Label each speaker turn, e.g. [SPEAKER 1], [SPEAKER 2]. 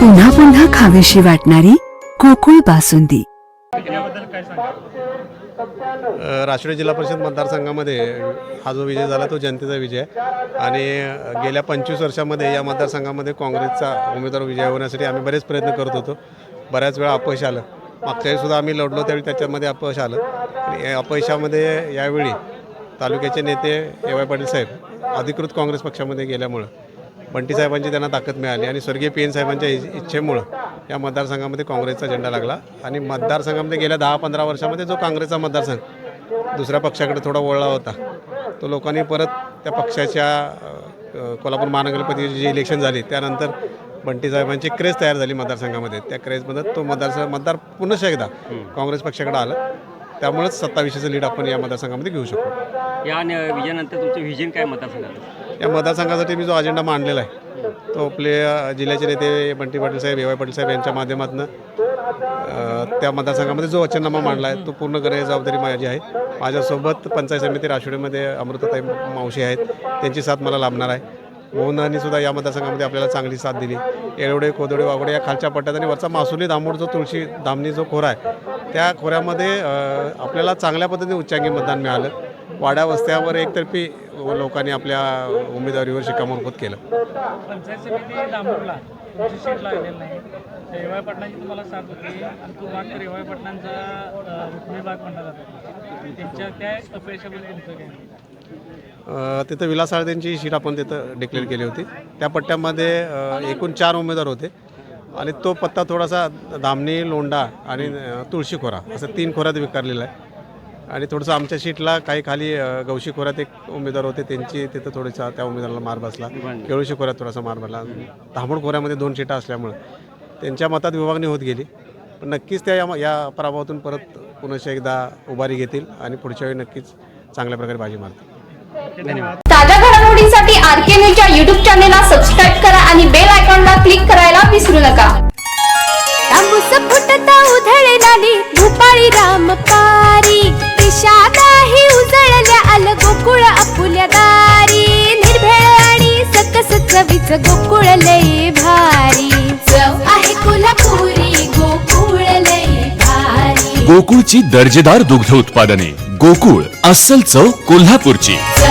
[SPEAKER 1] पुन्हा पुन्हा खावीशी वाटणारी कोकुळ बासुंदी.
[SPEAKER 2] राष्ट्रीय जिल्हा परिषद मतदारसंघामध्ये हा जो विजय झाला तो जनतेचा विजय आणि गेल्या पंचवीस वर्षामध्ये या मतदारसंघामध्ये काँग्रेसचा उमेदवार विजय होण्यासाठी आम्ही बरेच प्रयत्न करत होतो. बऱ्याच वेळा अपयश आलं. मागच्या वेळी सुद्धा आम्ही लढलो त्यावेळी त्याच्यामध्ये अपयश आलं. आणि या अपयशामध्ये यावेळी तालुक्याचे नेते ए वाय पाटील साहेब अधिकृत काँग्रेस पक्षामध्ये गेल्यामुळं बंटी साहेबांची त्यांना ताकद मिळाली आणि स्वर्गीय पी एन साहेबांच्या इच्छेमुळं या मतदारसंघामध्ये काँग्रेसचा झेंडा लागला. आणि मतदारसंघामध्ये गेल्या दहा पंधरा वर्षामध्ये जो काँग्रेसचा मतदारसंघ दुसऱ्या पक्षाकडे थोडा वळला होता तो लोकांनी परत त्या पक्षाच्या कोल्हापूर महानगरपतीची जी इलेक्शन झाली त्यानंतर बंटीसाहेबांची क्रेज तयार झाली मतदारसंघामध्ये. त्या क्रेजमध्ये तो मतदारसंघ मतदार पुन्हा एकदा काँग्रेस पक्षाकडे आलं. त्यामुळेच सत्ताविषयीचं लीड आपण या मतदारसंघामध्ये घेऊ शकतो
[SPEAKER 3] या विजयानंतर तुमचं व्हिजन काय मतदारसंघात?
[SPEAKER 2] या मतदारसंघासाठी मी जो अजेंडा मांडलेला आहे तो आपले जिल्ह्याचे नेते बंटी पाटील साहेब ए वाय पाटील साहेब यांच्या माध्यमातून त्या मतदारसंघामध्ये जो वचननामा मांडला आहे तो पूर्ण करण्याची जबाबदारी माझी आहे. माझ्यासोबत पंचायत समिती राष्ट्रीयमध्ये अमृताताई मावशी आहेत त्यांची साथ मला लाभणार आहे. मोहनांनी सुद्धा या मतदारसंघामध्ये आपल्याला चांगली साथ दिली. येळवडे कोदोडे वागोडे या खालच्या पट्ट्यात आणि वरचा मासुली दामोड जो तुळशी धामणी जो खोरा आहे त्या खोऱ्यामध्ये आपल्याला चांगल्या पद्धतीने उच्चांगी मतदान मिळालं. वाड्या वस्त्यावर एकतर्फी लोकांनी आपल्या उमेदवारीवर शिक्कामोर्फत केलं.
[SPEAKER 4] पंचायत समिती दामोरला तुमची सीट लागलेली नाही. रेवाय पाटणाची तुम्हाला साथ होती. आणि तो भाग रेवाय पाटणांचा हुकमी भाग म्हणला जातो. त्यांच्या त्या अपयशाबद्दल तुमचं काय
[SPEAKER 2] अ, तिथं विलास साळदेंची शीट आपण तिथं डिक्लेअर केली होती. त्या पट्ट्यामध्ये एकूण चार उमेदवार होते. आणि तो पत्ता थोडासा धामणी लोंढा आणि तुळशी खोरा असं तीन खोऱ्यात विकारलेला आहे. आणि थोडंसं आमच्या शीटला काही खाली गवशी खोऱ्यात एक उमेदवार होते त्यांची तिथं थोडंसं त्या उमेदवाराला मार बसला. केळुशी खोऱ्यात थोडासा मार बसला. धामोड खोऱ्यामध्ये दोन शीटा असल्यामुळं त्यांच्या मतात विभागणी होत गेली. पण नक्कीच त्या या पराभवातून परत पुन्हा एकदा उभारी घेतील आणि पुढच्या वेळी नक्कीच चांगल्या प्रकारे बाजी मारतील.
[SPEAKER 5] ताज्या घडामोडींसाठी आर के न्यूजच्या युट्यूब चॅनेलला सबस्क्राईब करा आणि बेल आयकॉनला क्लिक करायला विसरू नका.
[SPEAKER 6] भूपाळी रामपारी गोकुळ आपुल्या दारी निर्भेळ आणि सकस चवीच गोकुळ लय भारी. चव आहे कोल्हापुरी गोकुळ लय भारी.
[SPEAKER 7] गोकुळची दर्जेदार दुग्ध उत्पादने. गोकुळ अस्सल चव कोल्हापूरची.
[SPEAKER 6] चव